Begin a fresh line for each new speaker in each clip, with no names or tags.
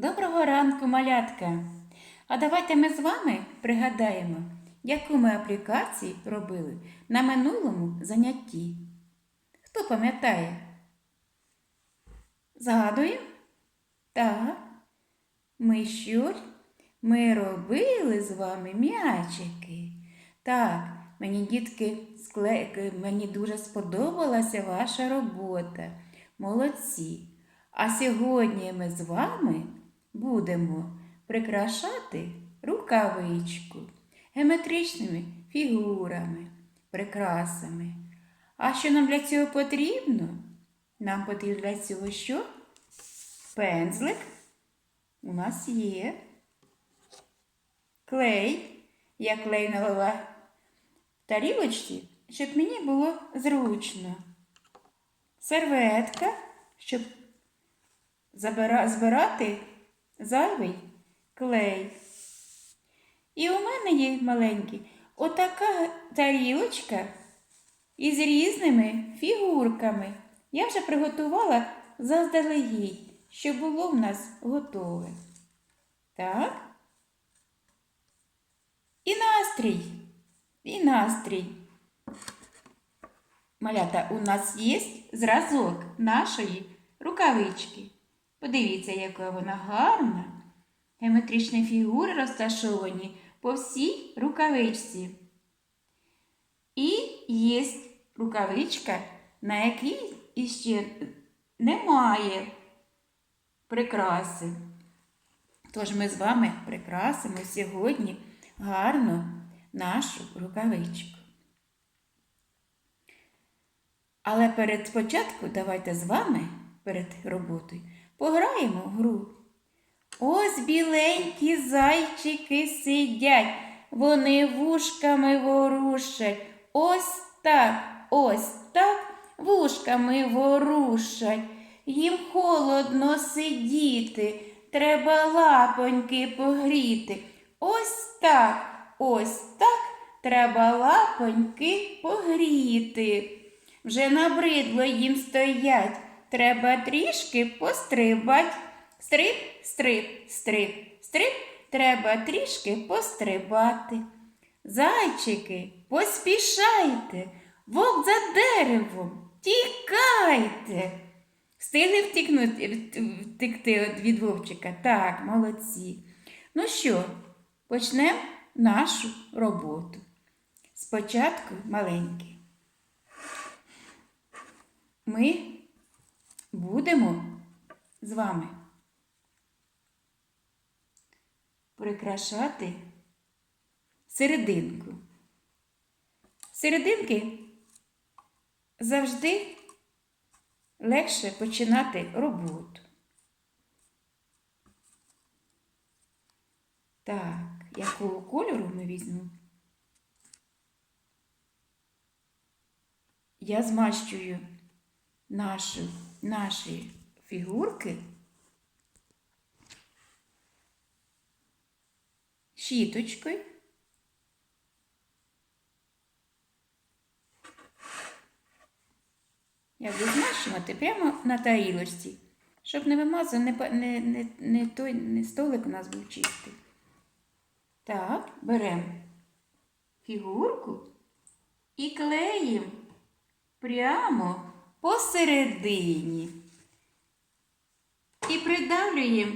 Доброго ранку, малятка! А давайте ми з вами пригадаємо, яку ми аплікацію робили на минулому занятті. Хто пам'ятає? Згадуємо? Так. Ми що? Ми робили з вами м'ячики. Так, мені дітки скле... мені дуже сподобалася ваша робота. Молодці. А сьогодні ми з вами будемо прикрашати рукавичку геометричними фігурами, прикрасами. А що нам для цього потрібно? Нам потрібно для цього що? Пензлик у нас є. Клей. Я клей налила в тарілочці, щоб мені було зручно. Серветка, щоб збирати зайвий клей. І у мене є маленький отака тарілочка із різними фігурками. Я вже приготувала заздалегідь, щоб було в нас готове. Так. І настрій. І настрій. Малята, у нас є зразок нашої рукавички. Подивіться, яка вона гарна. Геометричні фігури розташовані по всій рукавичці. І є рукавичка, на якій іще немає прикраси. Тож ми з вами прикрасимо сьогодні гарно нашу рукавичку. Але перед спочатку давайте з вами перед роботою пограємо в гру. Ось біленькі зайчики сидять, вони вушками ворушать. Ось так, ось так вушками ворушать. Їм холодно сидіти, треба лапоньки погріти. Ось так, ось так треба лапоньки погріти. Вже набридло їм стоять, треба трішки пострибать. Стриб, стриб, стриб, стриб, треба трішки пострибати. Зайчики, поспішайте, вовк за деревом, тікайте. Встигли втікнути, втекти від вовчика? Так, молодці. Ну що, почнемо нашу роботу. Спочатку маленький. Ми будемо з вами прикрашати серединку. Серединки завжди легше починати роботу. Так, якого кольору ми візьмемо? Я змащую нашу, наші фігурки щіточкою. Я буду змащувати прямо на тарілочці, щоб не вимазав, не, не, не, не, той, не столик у нас був чистий. Так, беремо фігурку і клеїмо прямо посередині. І придавлюємо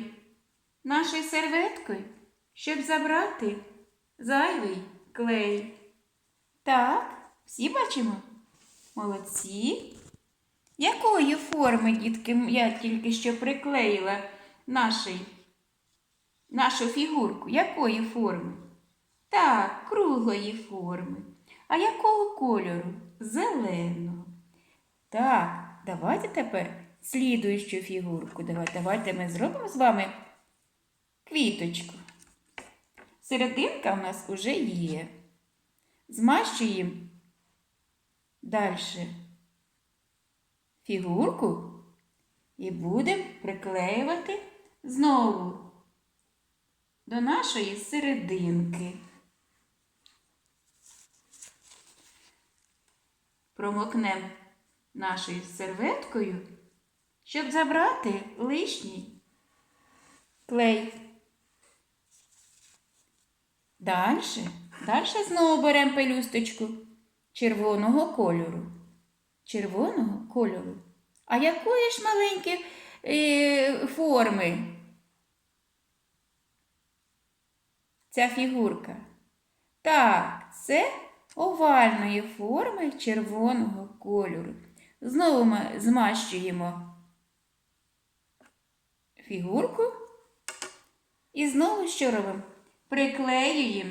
нашою серветкою, щоб забрати зайвий клей. Так, всі бачимо? Молодці. Якої форми, дітки, я тільки що приклеїла нашій, нашу фігурку? Якої форми? Так, круглої форми. А якого кольору? Зеленого. Так, давайте тепер слідуючу фігурку. Давайте, давайте ми зробимо з вами квіточку. Серединка у нас уже є. Змащуємо далі фігурку і будемо приклеювати знову до нашої серединки. Промокнемо нашою серветкою, щоб забрати лишній клей. Далі. Далі знову беремо пелюсточку червоного кольору. Червоного кольору. А якої ж маленькі е, форми? Ця фігурка. Так, це овальної форми червоного кольору. Знову ми змащуємо фігурку. І знову що робимо? Приклеюємо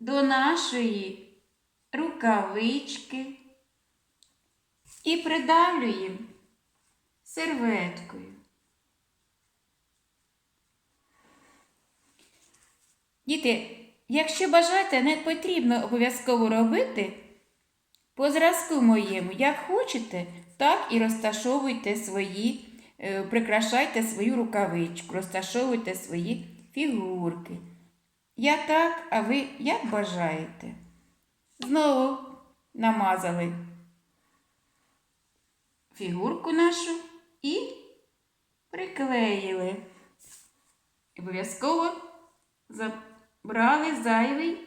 до нашої рукавички і придавлюємо серветкою. Діти, якщо бажаєте, не потрібно обов'язково робити по зразку моєму. Як хочете, так і розташовуйте свої, е, прикрашайте свою рукавичку, розташовуйте свої фігурки. Я так, а ви як бажаєте. Знову намазали фігурку нашу і приклеїли. Обов'язково забрали зайвий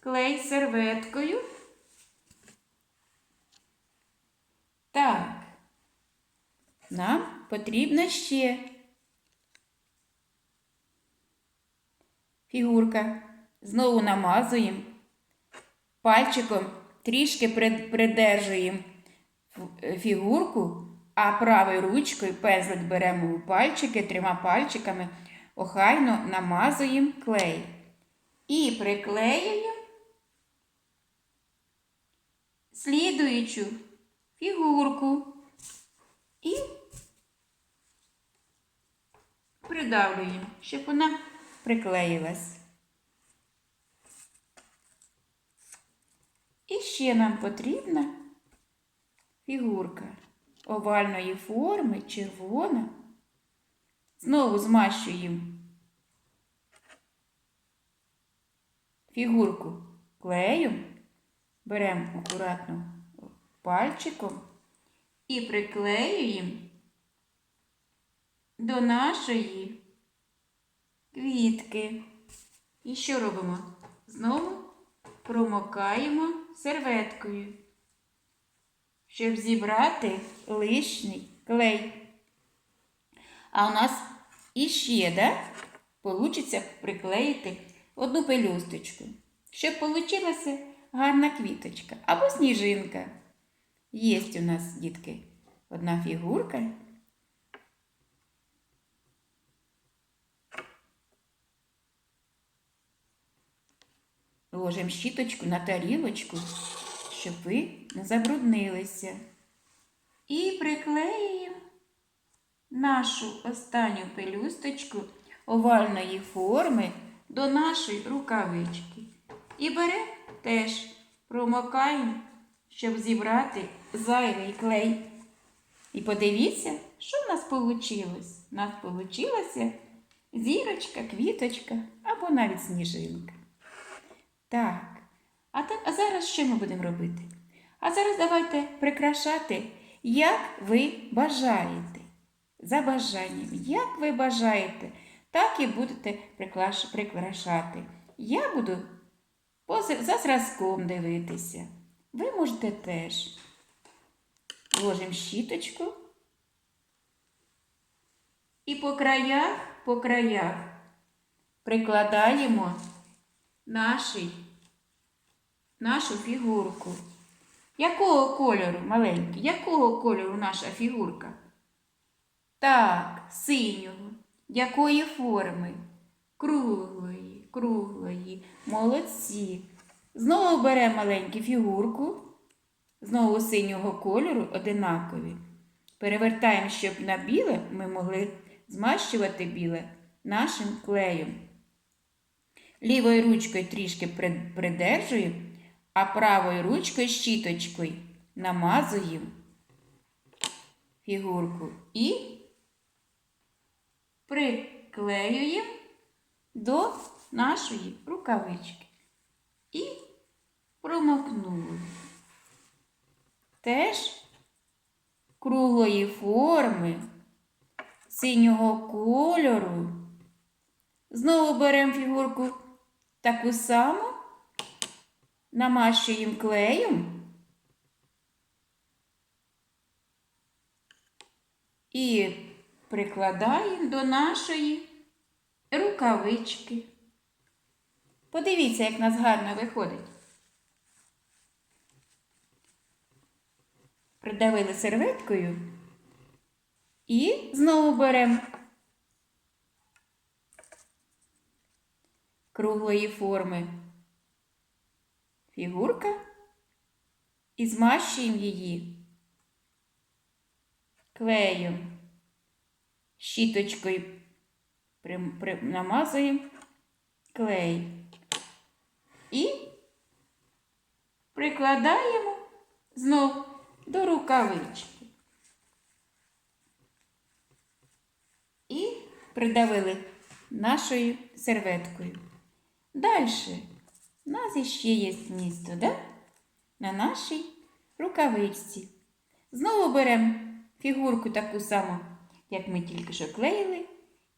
клей серветкою. Так, нам потрібна ще фігурка. Знову намазуємо, пальчиком трішки придержуємо фігурку, а правою ручкою пензлик беремо у пальчики, трьома пальчиками, охайно намазуємо клей. І приклеюємо слідуючу фігурку і придавлюємо, щоб вона приклеїлась. І ще нам потрібна фігурка овальної форми, червона. Знову змащуємо фігурку клеєм, беремо акуратно пальчиком і приклеюємо до нашої квітки. І що робимо? Знову промокаємо серветкою, щоб зібрати лишній клей. А у нас іще, да, получиться приклеїти одну пелюсточку, щоб получилася гарна квіточка або сніжинка. Є у нас, дітки, одна фігурка. Ложимо щіточку на тарілочку, щоб ви не забруднилися. І приклеюємо нашу останню пелюсточку овальної форми до нашої рукавички. І беремо теж промокаємо, щоб зібрати зайвий клей. І подивіться, що в нас вийшло. У нас вийшла зірочка, квіточка або навіть сніжинка. Так. А, так, а зараз що ми будемо робити? А зараз давайте прикрашати, як ви бажаєте. За бажанням, як ви бажаєте, так і будете прикрашати. Я буду за зразком дивитися. Ви можете теж. Ложимо щіточку. І по краях, по краях прикладаємо нашій, нашу фігурку. Якого кольору, маленький? Якого кольору наша фігурка? Так, синього. Якої форми? Круглої, круглої. Молодці. Знову беремо маленьку фігурку. Знову синього кольору одинакові. Перевертаємо, щоб на біле ми могли змащувати біле нашим клеєм. Лівою ручкою трішки при- придержуємо, а правою ручкою щіточкою намазуємо фігурку і приклеюємо до нашої рукавички. І промокнули. Теж круглої форми, синього кольору Знову беремо фігурку таку саму, намащуємо клеєм і прикладаємо до нашої рукавички. Подивіться, як нас гарно виходить. Придавили серветкою і знову беремо круглої форми фігурка і змащуємо її клеєм, щіточкою намазуємо клей. І прикладаємо знов до рукавички. І придавили нашою серветкою. Далі у нас іще є місто, да? На нашій рукавичці. Знову беремо фігурку таку саму, як ми тільки що клеїли,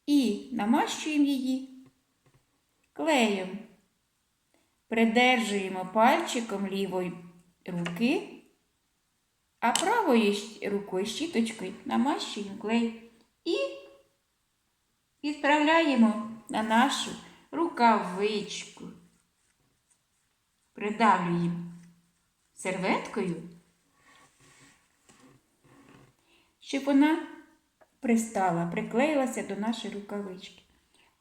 і намащуємо її клеєм. Придержуємо пальчиком лівої руки, а правою рукою щіточкою намащуємо клей і відправляємо на нашу рукавичку. Придавлюємо серветкою, щоб вона пристала, приклеїлася до нашої рукавички.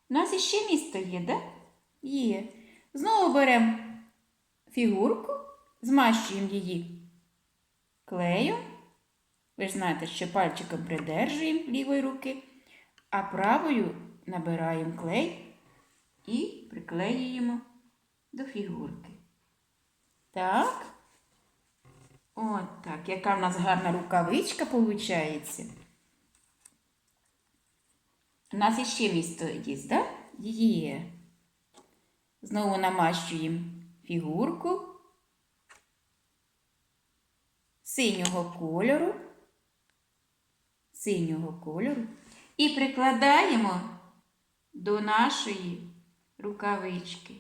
У нас іще місто є, да? Є. Знову беремо фігурку, змащуємо її клею. Ви ж знаєте, що пальчиком придержуємо лівої руки, а правою набираємо клей і приклеюємо до фігурки. Так. От так. Яка в нас гарна рукавичка виходить. У нас іще місто є, да? Є. Знову намащуємо фігурку синього кольору. Синього кольору. І прикладаємо до нашої рукавички.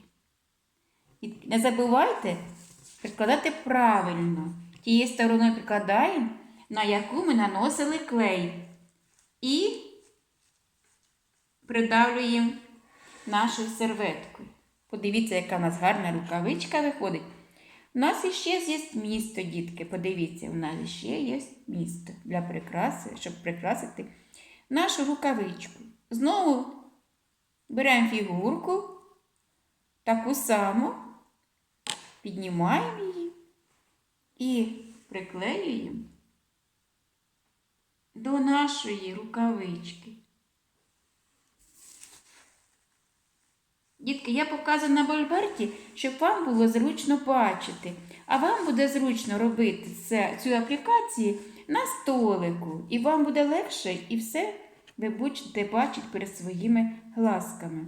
І не забувайте прикладати правильно. Тією стороною прикладаємо, на яку ми наносили клей. І придавлюємо нашою серветкою. Подивіться, яка в нас гарна рукавичка виходить. У нас іще є місто, дітки. Подивіться, у нас ще є місто для прикраси, щоб прикрасити нашу рукавичку. Знову беремо фігурку, таку саму, піднімаємо її і приклеюємо до нашої рукавички. Дітки, я показую на Больберті, щоб вам було зручно бачити. А вам буде зручно робити це, цю аплікацію на столику. І вам буде легше і все ви будете бачити перед своїми глазками.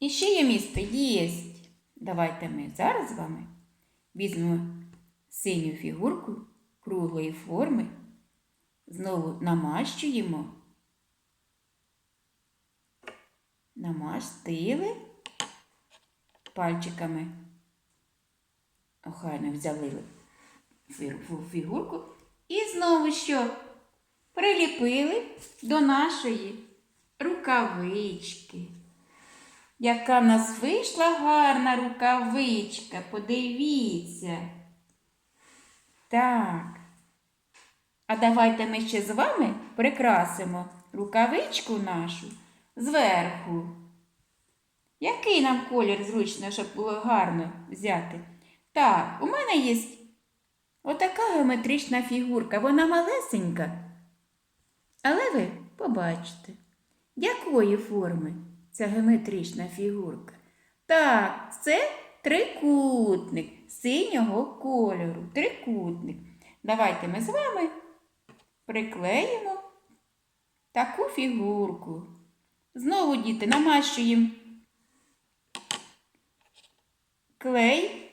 І ще є місто єсть. Давайте ми зараз з вами візьмемо синю фігурку круглої форми, знову намащуємо. Намастили пальчиками. Охайно взяли фігурку і знову що? Приліпили до нашої рукавички. Яка в нас вийшла гарна рукавичка, подивіться. Так. А давайте ми ще з вами прикрасимо рукавичку нашу зверху. Який нам колір зручно, щоб було гарно взяти? Так, у мене є отака геометрична фігурка. Вона малесенька. Але ви побачите, якої форми ця геометрична фігурка. Так, це трикутник синього кольору. Трикутник. Давайте ми з вами приклеїмо таку фігурку. Знову, діти, намащуємо клей,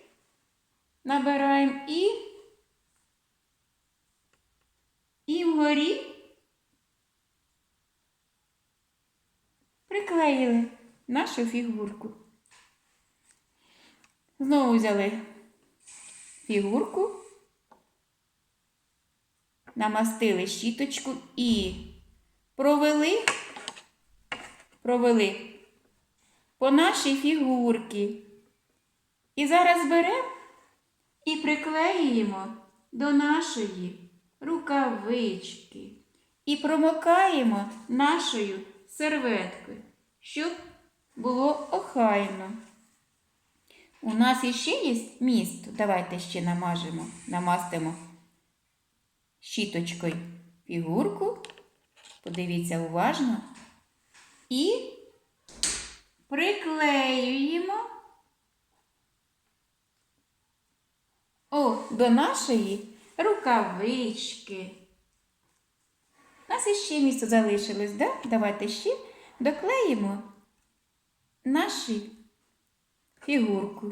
набираємо і, і вгорі приклеїли нашу фігурку. Знову взяли фігурку, намастили щіточку і провели, провели по нашій фігурці. І зараз беремо і приклеюємо до нашої рукавички і промокаємо нашою серветкою, щоб було охайно. У нас іще є місто. Давайте ще намажемо, намастимо щіточкою фігурку. Подивіться уважно. І приклеюємо о, до нашої рукавички. У нас іще місто залишилось, да? Давайте ще доклеїмо нашу фігурку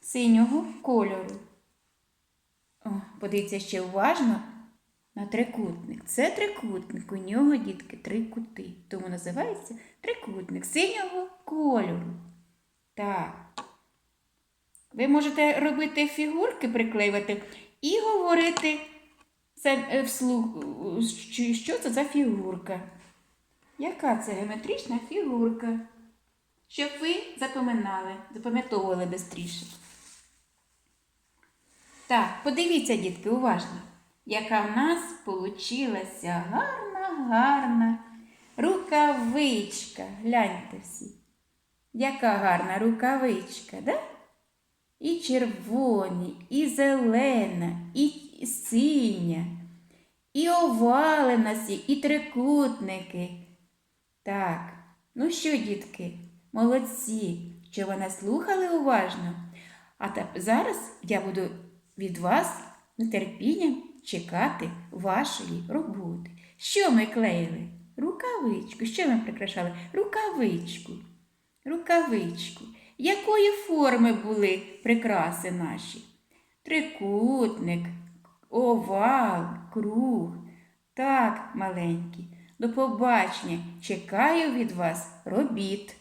синього кольору. О, подивіться ще уважно на трикутник. Це трикутник, у нього, дітки, три кути. Тому називається трикутник синього кольору. Так. Ви можете робити фігурки, приклеювати і говорити е, вслух, що- це за фігурка. Яка це геометрична фігурка? Щоб ви запоминали, запам'ятовували швидше. Так, подивіться, дітки, уважно, яка в нас получилася гарна, гарна рукавичка. Гляньте всі. Яка гарна рукавичка, да? І червоні, і зелена, і синя, і овали нас і трикутники. Так, ну що, дітки, молодці, що ви нас слухали уважно. А зараз я буду від вас нетерпінням чекати вашої роботи. Що ми клеїли? Рукавичку. Що ми прикрашали? Рукавичку. Рукавичку. Якої форми були прикраси наші? Трикутник, овал, круг. Так, маленькі. До побачення. Чекаю від вас робіт.